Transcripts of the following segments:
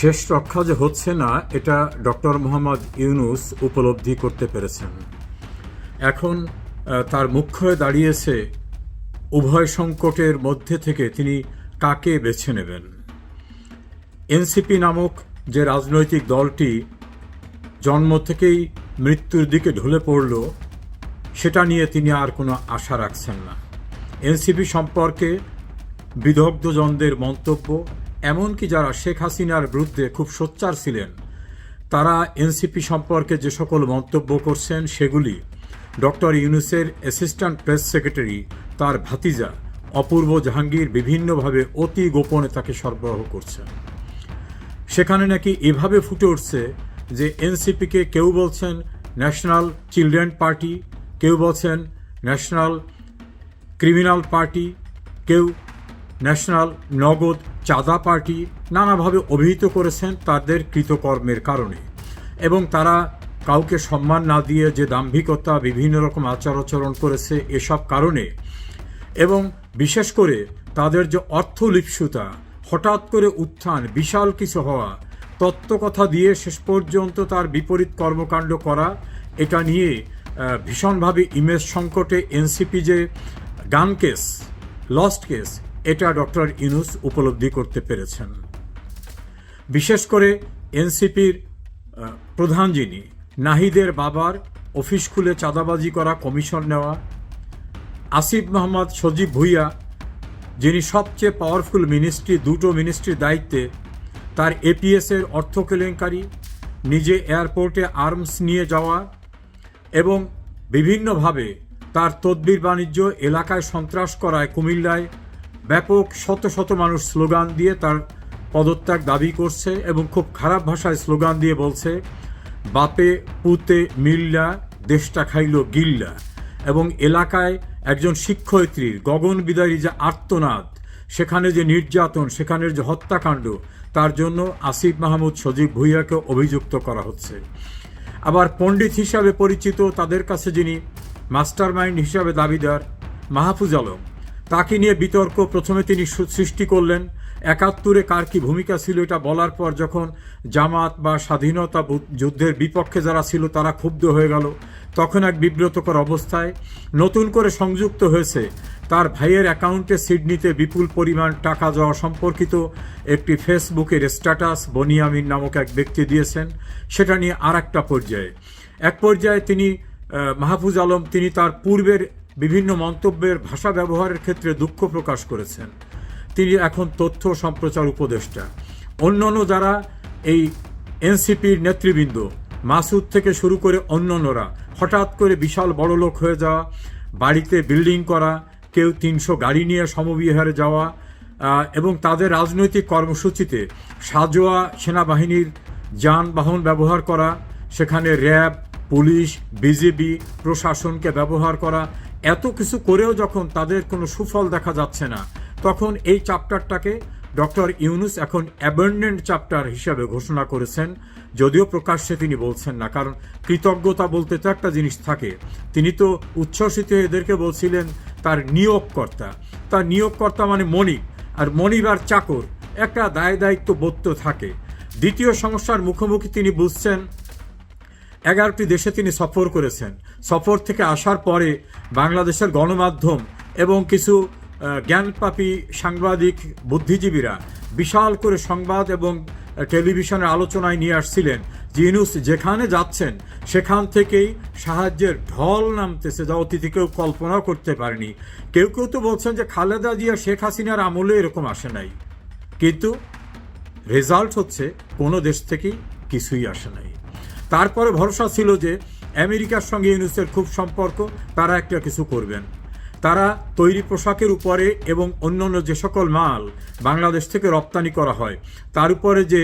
শেষ রক্ষা যে হচ্ছে না, এটা ডক্টর মোহাম্মদ ইউনুস উপলব্ধি করতে পেরেছেন। এখন তার মুখ্য হয়ে দাঁড়িয়েছে উভয় সংকটের মধ্যে থেকে তিনি কাকে বেছে নেবেন? এনসিপি নামক যে রাজনৈতিক দলটি জন্ম থেকেই মৃত্যুর দিকে ঢলে পড়ল, সেটা নিয়ে তিনি আর কোনো আশা রাখছেন না। এনসিপি সম্পর্কে বিদগ্ধজনদের মন্তব্য এমনকি যারা শেখ হাসিনার বিরুদ্ধে খুব সোচ্চার ছিলেন, তারা এনসিপি সম্পর্কে যে সকল মন্তব্য করছেন সেগুলি ডক্টর ইউনুসের অ্যাসিস্ট্যান্ট প্রেস সেক্রেটারি, তার ভাতিজা অপূর্ব জাহাঙ্গীর বিভিন্নভাবে অতি গোপনে তাকে সরবরাহ করছেন। সেখানে নাকি এভাবে ফুটে উঠছে যে এনসিপিকে কেউ বলছেন ন্যাশনাল চিলড্রেন পার্টি, কেউ বলছেন ন্যাশনাল ক্রিমিনাল পার্টি, কেউ ন্যাশনাল নগদ চাঁদা পার্টি নানাভাবে অভিহিত করেছেন তাদের কৃতকর্মের কারণে। এবং তারা কাউকে সম্মান না দিয়ে যে দাম্ভিকতা, বিভিন্ন রকম আচার আচরণ করেছে এসব কারণে। এবং বিশেষ করে তাদের যে অর্থলিপ্সুতা, হঠাৎ করে উত্থান, বিশাল কিছু হওয়া, তত্ত্বকথা দিয়ে শেষ পর্যন্ত তার বিপরীত কর্মকাণ্ড করা, এটা নিয়ে ভীষণভাবে ইমেজ সংকটে এনসিপি যে গান কেস লস্ট কেস এটা ডক্টর ইউনুস উপলব্ধি করতে পেরেছেন। বিশেষ করে এনসিপির প্রধান যিনি, নাহিদের বাবার অফিস খুলে চাঁদাবাজি করা কমিশন নেওয়া, আসিফ মোহাম্মদ সজীব ভুইয়া, যিনি সবচেয়ে পাওয়ারফুল মিনিস্ট্রি দুটো মিনিস্ট্রির দায়িত্বে, তার এপিএস এর অর্থ কেলেঙ্কারি, নিজে এয়ারপোর্টে আর্মস নিয়ে যাওয়া এবং বিভিন্নভাবে তার তদবির বাণিজ্য এলাকায় সন্ত্রাস করায় কুমিল্লায় ব্যাপক শত শত মানুষ স্লোগান দিয়ে তার পদত্যাগ দাবি করছে এবং খুব খারাপ ভাষায় স্লোগান দিয়ে বলছে, বাপে পুতে মিল্লা, দেশটা খাইল গিল্লা। এবং এলাকায় একজন শিক্ষয়িত্রীর গগন বিদারী যে আর্তনাদ, সেখানে যে নির্যাতন, সেখানের যে হত্যাকাণ্ড, তার জন্য আসিফ মাহমুদ সজীব ভুইয়াকে অভিযুক্ত করা হচ্ছে। আবার পণ্ডিত হিসাবে পরিচিত তাদের কাছে যিনি মাস্টার মাইন্ড হিসাবে দাবিদার মাহফুজ আলম তাকে নিয়ে বিতর্ক প্রথমে তিনি সৃষ্টি করলেন। একাত্তরে কার কি ভূমিকা ছিল এটা বলার পর যখন জামাত বা স্বাধীনতা যুদ্ধের বিপক্ষে যারা ছিল তারা ক্ষুব্ধ হয়ে গেল। তখন এক বিব্রতকর অবস্থায় নতুন করে সংযুক্ত হয়েছে। তার ভাইয়ের অ্যাকাউন্টে সিডনিতে বিপুল পরিমাণ টাকা যাওয়া সম্পর্কিত একটি ফেসবুকের স্ট্যাটাস বনিয়ামিন নামক এক ব্যক্তি দিয়েছেন। সেটা নিয়ে আর একটা পর্যায়ে। এক পর্যায়ে তিনি মাহফুজ আলম তিনি তার পূর্বের বিভিন্ন মন্তব্যের ভাষা ব্যবহারের ক্ষেত্রে দুঃখ প্রকাশ করেছেন। তিনি এখন তথ্য সম্প্রচার উপদেষ্টা। অন্যান্য যারা এই এনসিপির নেতৃবৃন্দ, মাসুদ থেকে শুরু করে অন্যান্যরা, হঠাৎ করে বিশাল বড় লোক হয়ে যাওয়া, বাড়িতে বিল্ডিং করা, কেউ তিনশো গাড়ি নিয়ে সমবিহারে যাওয়া এবং তাদের রাজনৈতিক কর্মসূচিতে সাজোয়া সেনাবাহিনীর যানবাহন ব্যবহার করা, সেখানে র্যাব, পুলিশ বিজেপি প্রশাসনকে ব্যবহার করা এত কিছু করেও যখন তাদের কোনো সুফল দেখা যাচ্ছে না, তখন এই চ্যাপ্টারটাকে ডক্টর ইউনুস এখন অ্যাবান্ডেন্ট চ্যাপ্টার হিসাবে ঘোষণা করেছেন, যদিও প্রকাশ্যে তিনি বলছেন না, কারণ কৃতজ্ঞতা বলতে তো একটা জিনিস থাকে। তিনি তো উচ্ছ্বসিত এদেরকে বলছিলেন, তার নিয়োগকর্তা। তার নিয়োগকর্তা মানে মণিক, আর মনিব আর চাকর, একটা দায় দায়িত্ব বোধ থাকে। দ্বিতীয় সমস্যার মুখোমুখি তিনি বুঝছেন এগারোটি দেশে তিনি সফর করেছেন। সফর থেকে আসার পরে বাংলাদেশের গণমাধ্যম এবং কিছু জ্ঞানপাপী সাংবাদিক, বুদ্ধিজীবীরা বিশাল করে সংবাদ এবং টেলিভিশনের আলোচনায় নিয়ে আসছিলেন। যে যেখানে যাচ্ছেন, সেখান থেকেই সাহায্যের ঢল নামতেছে যা অতীতে কেউ কল্পনাও করতে পারেনি। কেউ কেউ তো বলছেন যে খালেদা জিয়া, শেখ হাসিনার আমলে এরকম আসে নাই। কিন্তু রেজাল্ট হচ্ছে কোনো দেশ থেকেই কিছুই আসে নাই। তারপরে ভরসা ছিল যে আমেরিকার সঙ্গে ইউনুসের খুব সম্পর্ক, তারা একটা কিছু করবেন। তারা তৈরি পোশাকের উপরে এবং অন্যান্য যে সকল মাল বাংলাদেশ থেকে রপ্তানি করা হয়, তার উপরে যে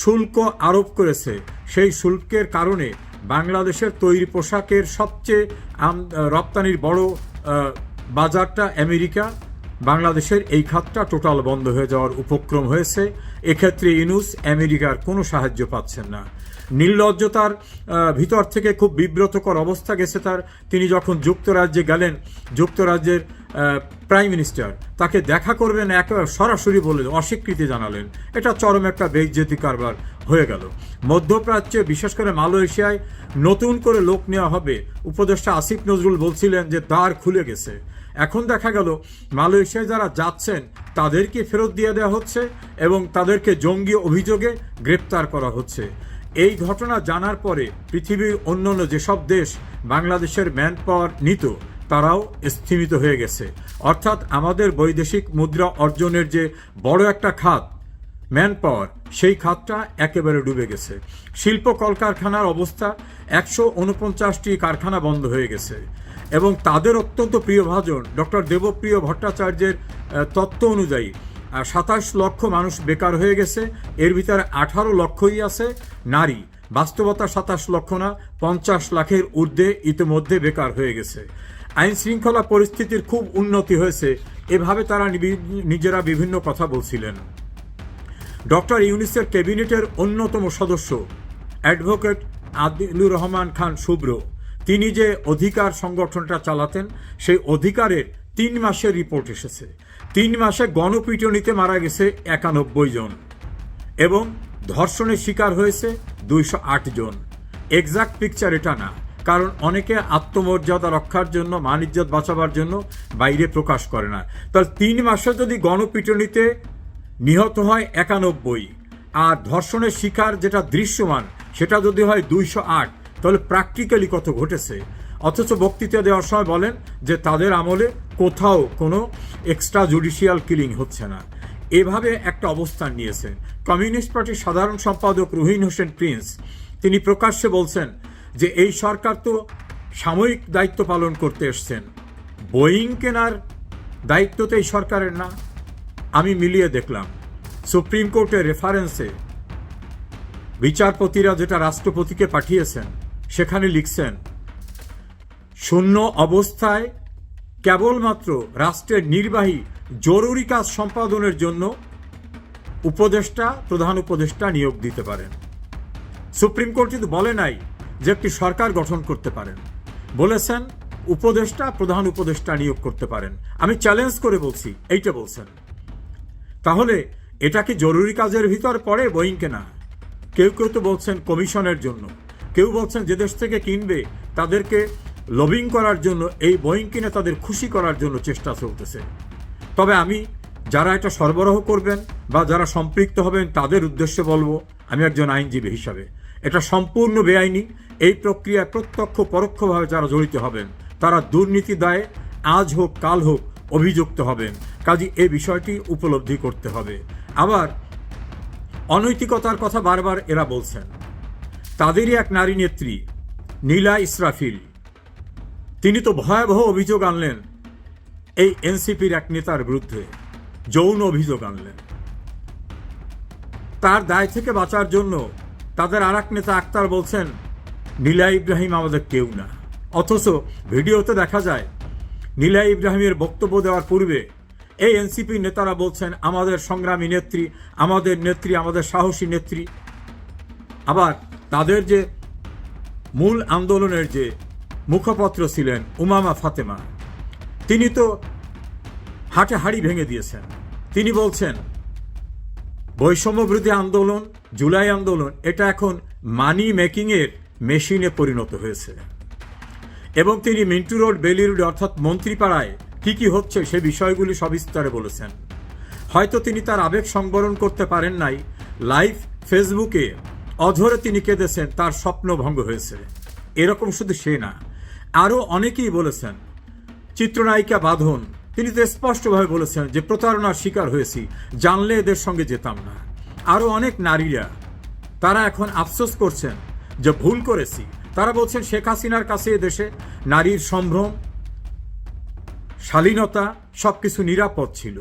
শুল্ক আরোপ করেছে, সেই শুল্কের কারণে বাংলাদেশের তৈরি পোশাকের সবচেয়ে রপ্তানির বড় বাজারটা আমেরিকা। বাংলাদেশের এই খাতটা টোটাল বন্ধ হয়ে যাওয়ার উপক্রম হয়েছে। এক্ষেত্রে ইনুস আমেরিকার কোনো সাহায্য পাচ্ছেন না। নির্লজ্জতার ভিতর থেকে খুব বিব্রতকর অবস্থা গেছে তার। তিনি যখন যুক্তরাজ্যে গেলেন, যুক্তরাজ্যের প্রাইম মিনিস্টার তাকে দেখা করবেন এক, সরাসরি বলে অস্বীকৃতি জানালেন। এটা চরম একটা বেইজ্জতি কারবার হয়ে গেল। মধ্যপ্রাচ্যে, বিশেষ করে মালয়েশিয়ায়, নতুন করে লোক নেওয়া হবে। উপদেষ্টা আসিফ নজরুল বলছিলেন যে দ্বার খুলে গেছে। এখন দেখা গেল, মালয়েশিয়ায় যারা যাচ্ছেন, তাদেরকে ফেরত দিয়ে দেওয়া হচ্ছে এবং তাদেরকে জঙ্গি অভিযোগে গ্রেপ্তার করা হচ্ছে। এই ঘটনা জানার পরে পৃথিবীর অন্যান্য যেসব দেশ বাংলাদেশের ম্যান পাওয়ার নিত, তারাও স্থিমিত হয়ে গেছে। অর্থাৎ আমাদের বৈদেশিক মুদ্রা অর্জনের যে বড় একটা খাত ম্যান পাওয়ার সেই খাতটা একেবারে ডুবে গেছে। শিল্প কলকারখানার অবস্থা একশো উনপঞ্চাশটি কারখানা বন্ধ হয়ে গেছে এবং তাদের অত্যন্ত প্রিয়ভাজন ডক্টর দেবপ্রিয় ভট্টাচার্যের তত্ত্ব অনুযায়ী সাতাশ লক্ষ মানুষ বেকার হয়ে গেছে। এর ভিতরে আঠারো লক্ষই আছে নারী। বাস্তবতা সাতাশ লক্ষ না, পঞ্চাশ লাখের ঊর্ধ্বে ইতিমধ্যে বেকার হয়ে গেছে। আইন শৃঙ্খলা পরিস্থিতির খুব উন্নতি হয়েছে। এভাবে তারা নিজেরা বিভিন্ন কথা বলছিলেন। ডক্টর ইউনিসের ক্যাবিনেটের অন্যতম সদস্য অ্যাডভোকেট আদিলুর রহমান খান শুভ্র। তিনি যে অধিকার সংগঠনটা চালাতেন, সেই অধিকারের তিন মাসের রিপোর্ট এসেছে। তিন মাসে গণপিটুনিতে মারা গেছে একানব্বই জন এবং ধর্ষণের শিকার হয়েছে দুইশো আট জন। এক্সাক্ট পিকচার এটা না, কারণ অনেকে আত্মমর্যাদা রক্ষার জন্য মানিজ্যত বাঁচাবার জন্য বাইরে প্রকাশ করে না। তাহলে তিন মাসে যদি গণপিটুনিতে নিহত হয় একানব্বই, আর ধর্ষণের শিকার যেটা দৃশ্যমান, সেটা যদি হয় দুইশো আট, তাহলে প্র্যাকটিক্যালি কত ঘটেছে? অথচ বক্তৃতা দেওয়ার সময় বলেন যে তাদের আমলে কোথাও কোনো এক্সট্রা জুডিশিয়াল কিলিং হচ্ছে না। এভাবে একটা অবস্থান নিয়েছেন। কমিউনিস্ট পার্টির সাধারণ সম্পাদক রুহিন হোসেন প্রিন্স, তিনি প্রকাশ্যে বলছেন যে এই সরকার তো সাময়িক দায়িত্ব পালন করতে এসছেন। বোয়িং কেনার দায়িত্ব তো এই সরকারের না। আমি মিলিয়ে দেখলাম। সুপ্রিম কোর্টের রেফারেন্সে বিচারপতিরা যেটা রাষ্ট্রপতিকে পাঠিয়েছেন, সেখানে লিখছেন শূন্য অবস্থায় কেবলমাত্র রাষ্ট্রের নির্বাহী জরুরি কাজ সম্পাদনের জন্য উপদেষ্টা, প্রধান উপদেষ্টা নিয়োগ দিতে পারেন। সুপ্রিম কোর্ট কিন্তু বলে নাই যে একটি সরকার গঠন করতে পারেন। বলেছেন, উপদেষ্টা, প্রধান উপদেষ্টা নিয়োগ করতে পারেন। আমি চ্যালেঞ্জ করে বলছি, এইটা বলছেন। তাহলে এটা কি জরুরি কাজের ভিতর পড়ে বইং কেনা? কেউ কেউ তো বলছেন কমিশনের জন্য। কেউ বলছেন যে দেশ থেকে কিনবে, তাদেরকে লবিং করার জন্য, এই বইং কিনে তাদের খুশি করার জন্য চেষ্টা চলতেছে। তবে আমি, যারা এটা সরবরাহ করবেন বা যারা সম্পৃক্ত হবেন, তাদের উদ্দেশ্যে বলব, আমি একজন আইনজীবী হিসাবে। এটা সম্পূর্ণ বেআইনি। এই প্রক্রিয়ায় প্রত্যক্ষ পরোক্ষভাবে যারা জড়িত হবেন, তারা দুর্নীতি দায়ে আজ হোক, কাল হোক অভিযুক্ত হবেন। কাজে এই বিষয়টি উপলব্ধি করতে হবে। আবার, অনৈতিকতার কথা বারবার এরা বলছেন। তাদেরই এক নারী নেত্রী, নীলা ইসরাফিল। তিনি তো ভয়াবহ অভিযোগ আনলেন। এই এনসিপির এক নেতার বিরুদ্ধে যৌন অভিযোগ আনলেন। তার দায় থেকে বাঁচার জন্য তাদের আর নেতা আক্তার বলছেন নীলা ইব্রাহিম আমাদের কেউ না। অথচ ভিডিওতে দেখা যায় নীলা ইব্রাহিমের বক্তব্য দেওয়ার পূর্বে এই এনসিপি নেতারা বলছেন, আমাদের সংগ্রামী নেত্রী, আমাদের নেত্রী, আমাদের সাহসী নেত্রী। আবার তাদের যে মূল আন্দোলনের যে মুখপত্র ছিলেন উমামা ফাতেমা। তিনি তো হাটে হাড়ি ভেঙে দিয়েছেন। তিনি বলছেন, বৈষম্যবিরোধী আন্দোলন, জুলাই আন্দোলন, এটা এখন মানি মেকিংয়ের মেশিনে পরিণত হয়েছে। এবং তিনি মিন্টু রোড, বেলি রোড অর্থাৎ মন্ত্রীপাড়ায় কি কি হচ্ছে সে বিষয়গুলি সবিস্তারে বলেছেন। হয়তো তিনি তার আবেগ সংবরণ করতে পারেন নাই। লাইভ ফেসবুকে অধরে তিনি কেঁদেছেন, তার স্বপ্ন ভঙ্গ হয়েছে। এরকম শুধু সে না। আরও অনেকেই বলেছেন, চিত্রনায়িকা বাঁধন। তিনি তো স্পষ্টভাবে বলেছেন যে, প্রতারণার শিকার হয়েছি, জানলে এদের সঙ্গে যেতাম না। আরও অনেক নারীরা, তারা এখন আফসোস করছেন যে, ভুল করেছি। তারা বলছেন, শেখ হাসিনার কাছে দেশে নারীর সম্ভ্রম, শালীনতা সবকিছু নিরাপদ ছিল।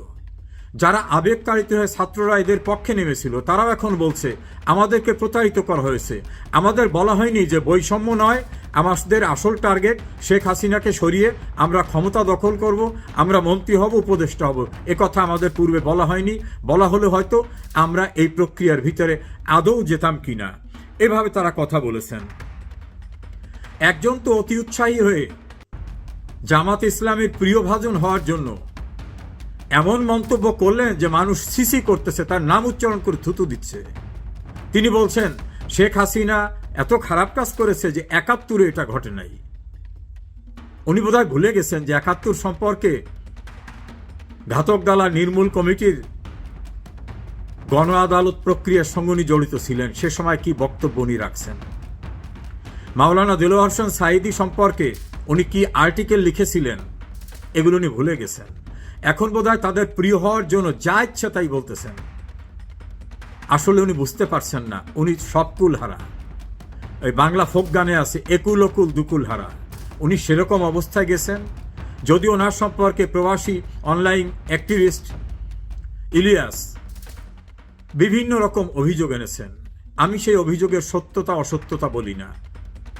যারা আবেগতাড়িত হয়ে ছাত্ররা এদের পক্ষে নেমেছিল, তারাও এখন বলছে, আমাদেরকে প্রতারিত করা হয়েছে। আমাদের বলা হয়নি যে বৈষম্য নয়, আমাদের আসল টার্গেট শেখ হাসিনাকে সরিয়ে আমরা ক্ষমতা দখল করব, আমরা মন্ত্রী হব, উপদেষ্টা হব। কথা আমাদের পূর্বে বলা হয়নি। বলা হলে হয়তো আমরা এই প্রক্রিয়ার ভিতরে আদৌ যেতাম কিনা। এভাবে তারা কথা বলেছেন। একজন তো অতি উৎসাহী হয়ে জামাত ইসলামের প্রিয়ভাজন হওয়ার জন্য এমন মন্তব্য করলেন যে মানুষ সিসি করতেছে, তার নাম উচ্চারণ করে থুতু দিচ্ছে। তিনি বলছেন, শেখ হাসিনা এত খারাপ কাজ করেছে যে একাত্তরে এটা ঘটে নাই। উনি বোধহয় ভুলে গেছেন যে একাত্তর সম্পর্কে ঘাতক দালা নির্মূল কমিটির গণ আদালত প্রক্রিয়ার সঙ্গে উনি জড়িত ছিলেন। সে সময় কি বক্তব্য উনি রাখছেন? মাওলানা দিলওয়ার হোসেন সাইদি সম্পর্কে উনি কি আর্টিকেল লিখেছিলেন? এগুলো উনি ভুলে গেছেন। এখন বোধহয় তাদের প্রিয় হওয়ার জন্য যা ইচ্ছা তাই বলতেছেন। আসলে উনি বুঝতে পারছেন না, উনি সবকুল হারা ওই বাংলা ফোক গানে আছে একুল অকুল দুকুল হারা। উনি সেরকম অবস্থায় গেছেন, যদি ওনার সম্পর্কে প্রবাসী অনলাইন অ্যাক্টিভিস্ট ইলিয়াস বিভিন্ন রকম অভিযোগ এনেছেন। আমি সেই অভিযোগের সত্যতা, অসত্যতা বলি না।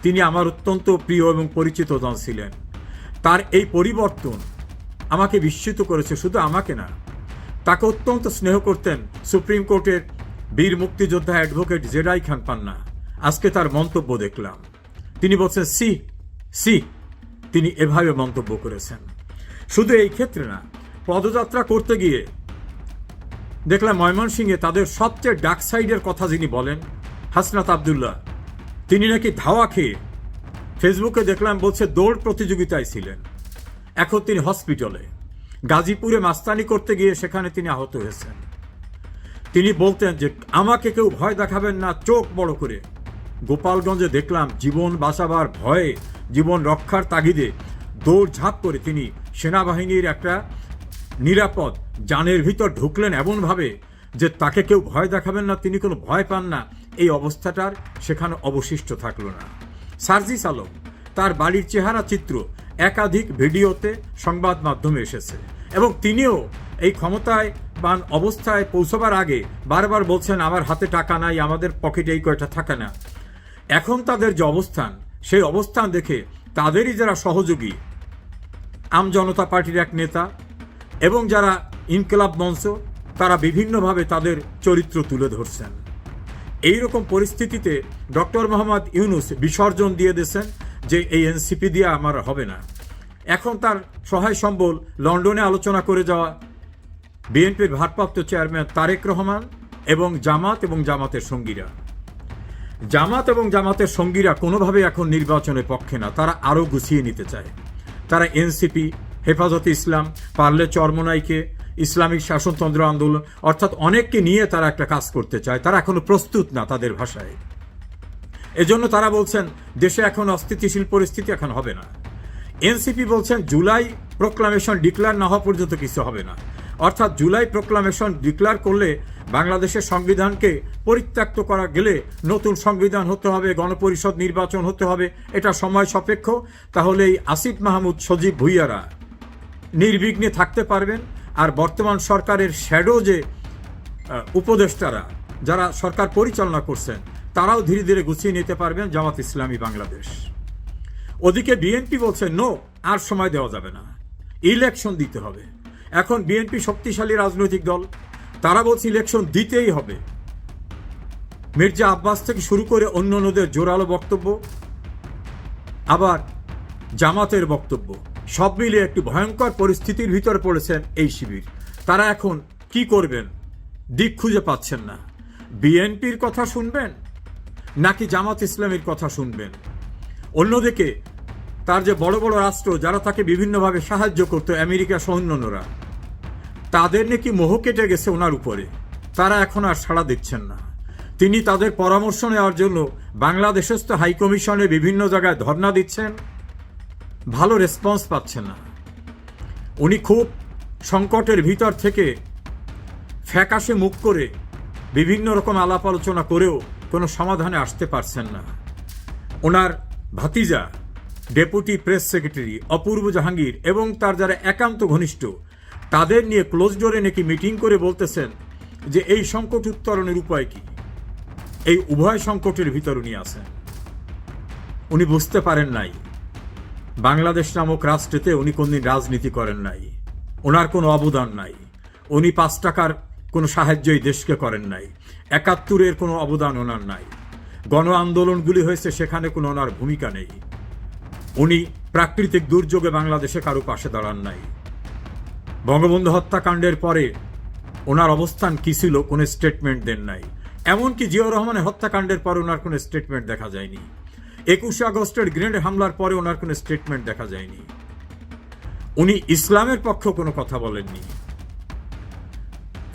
তিনি আমার অত্যন্ত প্রিয় এবং পরিচিত জন ছিলেন। তার এই পরিবর্তন আমাকে বিস্মিত করেছে, শুধু আমাকে না। তাকে অত্যন্ত স্নেহ করতেন সুপ্রিম কোর্টের বীর মুক্তিযোদ্ধা অ্যাডভোকেট জেডাই খান পান্না। আজকে তার মন্তব্য দেখলাম। তিনি বলছেন, সি সি, তিনি এভাবে মন্তব্য করেছেন। শুধু এই ক্ষেত্রে না, পদযাত্রা করতে গিয়ে দেখলাম ময়মনসিংহে তাদের সবচেয়ে ডাক সাইডের কথা যিনি বলেন, হাসনাত আবদুল্লাহ, তিনি নাকি ধাওয়া খেয়ে ফেসবুকে দেখলাম বলছে, দৌড় প্রতিযোগিতায় ছিলেন। এখন তিনি হসপিটালে। গাজীপুরে মাস্তানি করতে গিয়ে সেখানে তিনি আহত হয়েছেন। তিনি বলতেন যে, আমাকে কেউ ভয় দেখাবেন না, চোখ বড় করে। গোপালগঞ্জে দেখলাম জীবন বাঁচাবার ভয়ে, জীবন রক্ষার তাগিদে দৌড় ঝাঁপ করে তিনি সেনাবাহিনীর একটা নিরাপদ যানের ভিতর ঢুকলেন এমনভাবে যে, তাকে কেউ ভয় দেখাবেন না, তিনি কোনো ভয় পান না। এই অবস্থাটার সেখানে অবশিষ্ট থাকল না। সার্জিস আলম তার বাড়ির চেহারা চিত্র একাধিক ভিডিওতে সংবাদ মাধ্যমে এসেছে। এবং তিনিও এই ক্ষমতায় বান অবস্থায় পৌঁছবার আগে বারবার বলছেন, আমার হাতে টাকা নাই, আমাদের পকেটে এই কয়টা থাকে না। এখন তাদের যে অবস্থান, সেই অবস্থান দেখে তাদেরই যারা সহযোগী, আম জনতা পার্টির এক নেতা এবং যারা ইনকলাব মঞ্চ, তারা বিভিন্নভাবে তাদের চরিত্র তুলে ধরছেন। এই রকম পরিস্থিতিতে ডক্টর মোহাম্মদ ইউনুস বিসর্জন দিয়ে দিয়েছেন। যে এই এনসিপি দিয়ে আমার হবে না। এখন তার সহায় সম্বল লন্ডনে আলোচনা করে যাওয়া বিএনপির ভারপ্রাপ্ত চেয়ারম্যান তারেক রহমান এবং জামাত এবং জামাতের সঙ্গীরা। জামাত এবং জামাতের সঙ্গীরা কোনোভাবে এখন নির্বাচনের পক্ষে না, তারা আরও গুছিয়ে নিতে চায়। তারা এনসিপি, হেফাজতে ইসলাম, পারলে চরমনাইকে, ইসলামিক শাসনতন্ত্র আন্দোলন, অর্থাৎ অনেককে নিয়ে তারা একটা কাজ করতে চায়। তারা এখনও প্রস্তুত না তাদের ভাষায়। এজন্য তারা বলছেন, দেশে এখন অস্থিতিশীল পরিস্থিতি এখন হবে না। এনসিপি বলছেন, জুলাই প্রোক্লামেশন ডিক্লার না হওয়া পর্যন্ত কিছু হবে না। অর্থাৎ জুলাই প্রোক্লামেশন ডিক্লার করলে বাংলাদেশের সংবিধানকে পরিত্যক্ত করা গেলে নতুন সংবিধান হতে হবে, গণপরিষদ নির্বাচন হতে হবে, এটা সময় সাপেক্ষ। তাহলে এই আসিফ মাহমুদ সজীব ভুইয়ারা নির্বিঘ্নে থাকতে পারবেন আর বর্তমান সরকারের শ্যাডো যে উপদেষ্টারা, যারা সরকার পরিচালনা করছেন তারাও ধীরে ধীরে গুছিয়ে নিতে পারবেন জামাত ইসলামী বাংলাদেশ। ওদিকে বিএনপি বলছে, নো, আর সময় দেওয়া যাবে না। ইলেকশন দিতে হবে। এখন বিএনপি শক্তিশালী রাজনৈতিক দল। তারা বলছে ইলেকশন দিতেই হবে। মির্জা আব্বাস থেকে শুরু করে অন্য অন্যদের জোরালো বক্তব্য, আবার জামাতের বক্তব্য। সব মিলিয়ে একটি ভয়ঙ্কর পরিস্থিতির ভিতরে পড়েছেন এই শিবির। তারা এখন কি করবেন দিক খুঁজে পাচ্ছেন না। বিএনপির কথা শুনবেন নাকি জামাত ইসলামের কথা শুনবেন? অন্যদিকে, তার যে বড় বড় রাষ্ট্র, যারা তাকে বিভিন্নভাবে সাহায্য করতো, আমেরিকা সহ অন্যান্যরা তাদের নাকি মোহ কেটে গেছে ওনার উপরে। তারা এখন আর সাড়া দিচ্ছেন না। তিনি তাদের পরামর্শ নেওয়ার জন্য বাংলাদেশস্থ হাইকমিশনে বিভিন্ন জায়গায় ধর্ণা দিচ্ছেন। ভালো রেসপন্স পাচ্ছেন না। উনি খুব সংকটের ভিতর থেকে ফ্যাকাশে মুখ করে বিভিন্ন রকম আলাপ আলোচনা করেও কোনো সমাধানে আসতে পারছেন না। ওনার ভাতিজা, deputy press secretary Apurba Jahangir এবং তার যারা একান্ত ঘনিষ্ঠ, তাদের নিয়ে ক্লোজ ডোরে নাকি মিটিং করে বলতেছেন যে এই সংকট উত্তরণের উপায় কি? এই উভয় সংকটের ভিতর উনি আছেন। উনি বুঝতে পারেন নাই। বাংলাদেশ নামক রাষ্ট্রেতে উনি কোনদিন রাজনীতি করেন নাই। ওনার কোনো অবদান নাই। উনি পাঁচ টাকার কোনো সাহায্যই দেশকে করেন নাই। একাত্তরের কোনো অবদান ওনার নাই। গণ আন্দোলনগুলি হয়েছে, সেখানে কোনো ওনার ভূমিকা নেই। উনি প্রাকৃতিক দুর্যোগে বাংলাদেশে কারও পাশে দাঁড়ান নাই। বঙ্গবন্ধু হত্যাকাণ্ডের পরে ওনার অবস্থান কী ছিল কোনো স্টেটমেন্ট দেন নাই। এমনকি জিয়াউর রহমানের হত্যাকাণ্ডের পরে ওনার কোনো স্টেটমেন্ট দেখা যায়নি। একুশে আগস্টের গ্রেনেড হামলার পরে ওনার কোনো স্টেটমেন্ট দেখা যায়নি। উনি ইসলামের পক্ষে কোনো কথা বলেননি।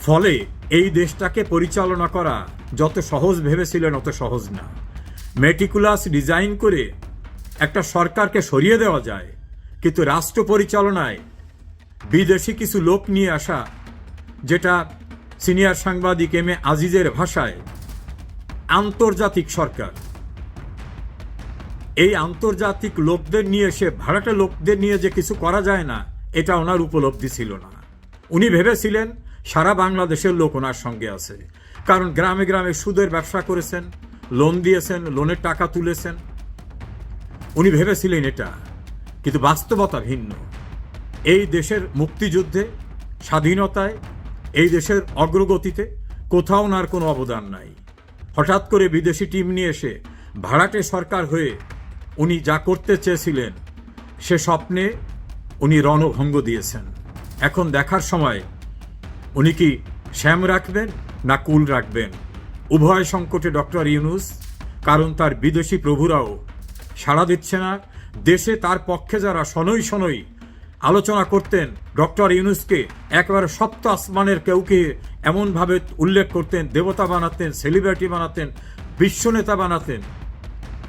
ফলে এই দেশটাকে পরিচালনা করা যত সহজ ভেবেছিলেন, অত সহজ না। মেটিকুলাস ডিজাইন করে একটা সরকারকে সরিয়ে দেওয়া যায়, কিন্তু রাষ্ট্র পরিচালনায় বিদেশি কিছু লোক নিয়ে আসা, যেটা সিনিয়র সাংবাদিক এম এ আজিজের ভাষায়, আন্তর্জাতিক সরকার। এই আন্তর্জাতিক লোকদের নিয়ে এসে ভাড়াটে লোকদের নিয়ে যে কিছু করা যায় না, এটা ওনার উপলব্ধি ছিল না। উনি ভেবেছিলেন সারা বাংলাদেশের লোক ওনার সঙ্গে আছে। কারণ গ্রামে গ্রামে সুদের ব্যবসা করেছেন, লোন দিয়েছেন, লোনের টাকা তুলেছেন। উনি ভেবেছিলেন এটা, কিন্তু বাস্তবতা ভিন্ন। এই দেশের মুক্তিযুদ্ধে, স্বাধীনতায়, এই দেশের অগ্রগতিতে কোথাও ওনার কোনো অবদান নাই। হঠাৎ করে বিদেশি টিম নিয়ে এসে ভাড়াটে সরকার হয়ে উনি যা করতে চেয়েছিলেন, সে স্বপ্নে উনি রণভঙ্গ দিয়েছেন। এখন দেখার সময় উনি কি শ্যাম রাখবেন না কুল রাখবেন? উভয় সংকটে ডক্টর ইউনুস, কারণ তার বিদেশি প্রভুরাও সাড়া দিচ্ছে না। দেশে তার পক্ষে যারা শনৈ শনৈ আলোচনা করতেন, ডক্টর ইউনুসকে একেবারে সপ্ত আসমানের কেউকে এমনভাবে উল্লেখ করতেন, দেবতা বানাতেন, সেলিব্রিটি বানাতেন বিশ্বনেতা বানাতেন,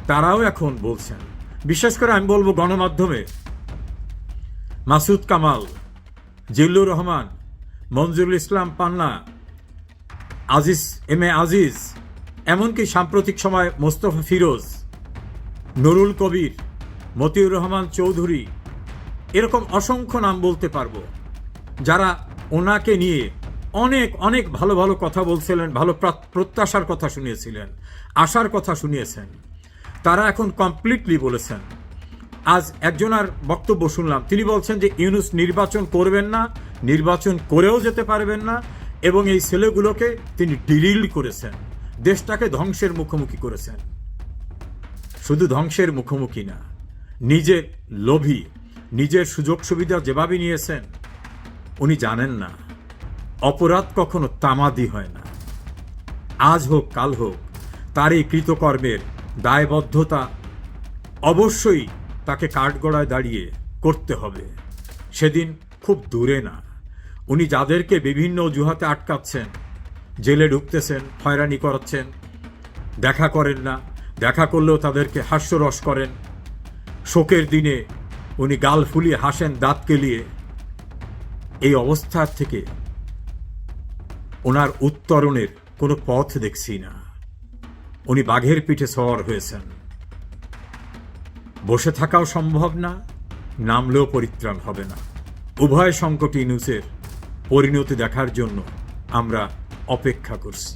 তারাও এখন বলছেন। বিশেষ করে আমি বলব গণমাধ্যমে। মাসুদ কামাল, জিল্লুর রহমান মঞ্জুরুল ইসলাম পান্না, আজিজ, এম এ আজিজ, এমনকি সাম্প্রতিক সময় মোস্তফা ফিরোজ, নুরুল কবির, মতিউর রহমান চৌধুরী, এরকম অসংখ্য নাম বলতে পারব, যারা ওনাকে নিয়ে অনেক অনেক ভালো ভালো কথা বলছিলেন, ভালো প্রা- প্রত্যাশার কথা শুনিয়েছিলেন, আশার কথা শুনিয়েছেন। তারা এখন কমপ্লিটলি বলেছেন। আজ একজনার বক্তব্য শুনলাম। তিনি বলছেন যে, ইউনুস নির্বাচন করবেন না, নির্বাচন করেও যেতে পারবেন না, এবং এই ছেলেগুলোকে তিনি ডিলিল করেছেন। দেশটাকে ধ্বংসের মুখোমুখি করেছেন। শুধু ধ্বংসের মুখোমুখি না, নিজের লোভী, নিজের সুযোগ সুবিধা যেভাবে নিয়েছেন, উনি জানেন না, অপরাধ কখনো তামাদি হয় না। আজ হোক, কাল হোক তার এই কৃতকর্মের দায়বদ্ধতা অবশ্যই তাকে কাঠগড়ায় দাঁড়িয়ে করতে হবে। সেদিন খুব দূরে না। উনি যাদেরকে বিভিন্ন অজুহাতে আটকাচ্ছেন, জেলে ঢুকতেছেন, হয়রানি করাচ্ছেন, দেখা করেন না, দেখা করলেও তাদেরকে হাস্যরস করেন। শোকের দিনে উনি গাল ফুলিয়ে হাসেন, দাঁত কেলিয়ে। এই অবস্থার থেকে ওনার উত্তরণের কোনো পথ দেখছি না। উনি বাঘের পিঠে সওয়ার হয়েছেন। বসে থাকাও সম্ভব না, নামলেও পরিত্রাণ হবে না। উভয় সংকট ইনুসের পরিণতি দেখার জন্য আমরা অপেক্ষা করছি।